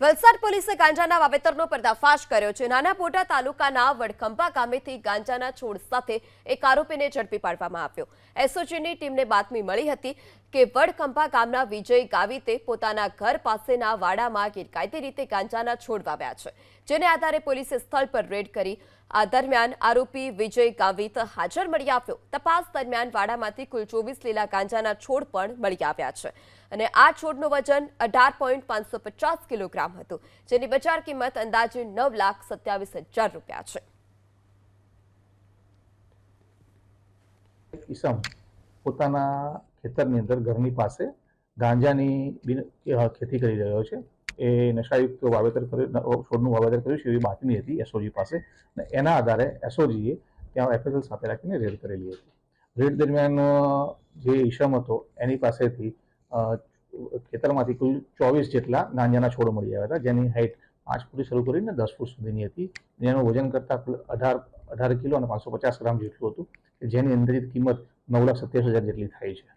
વલસાડ પોલીસે ગાંજાના વાવેતરનો પર્દાફાશ કર્યો છે. નાના પોટા તાલુકાના વડખંભા ગામેથી ગાંજાના છોડ સાથે એક આરોપીને ઝડપી પાડવામાં આવ્યો. એસઓજીની ટીમને બાતમી મળી હતી કે વડખંભા ગામના વિજય ગાવિતે પોતાના ઘર પાસેના વાડામાં ગેરકાયદે રીતે ગાંજાના છોડ વાવ્યા છે, જેને આધારે પોલીસે સ્થળ પર રેડ કરી આ દરમિયાન આરોપી વિજય ગાવિત હાજર મળી આવ્યો. તપાસ દરમિયાન વાડામાંથી કુલ ચોવીસ લીલા ગાંજાના છોડ પણ મળી આવ્યા છે અને આ છોડનું વજન અઢાર પોઈન્ટ કિલોગ્રામ હતું, જેની બજાર કિંમત અંદાજે નવ લાખ સત્યાવીસ હજાર રૂપિયા છે. ઈસમ, પોતાના ખેતરની અંદર ઘરની પાસે ગાંજાની ખેતી કરી રહ્યો છે. એ નશાયુક્ત વાવેતર કર્યું છોડનું વાવેતર કર્યું છે, એવી બાતમી હતી એસઓજી પાસે. અને એના આધારે એસઓજીએ ત્યાં એફએસએલ સાથે રાખીને રેડ કરેલી હતી. રેડ દરમિયાન જે ઈસમ હતો, એની પાસેથી ખેતરમાંથી કુલ ચોવીસ જેટલા ગાંજાના છોડ મળી આવ્યા હતા, જેની હાઇટ પાંચ ફૂટથી શરૂ કરીને દસ ફૂટ સુધીની હતી. જેનું વજન કરતાં અઢાર અઢાર કિલો અને પાંચસો પચાસ ગ્રામ જેટલું હતું જેની અંદરિત કિંમત નવ લાખ સત્યાવીસ હજાર જેટલી થાય છે.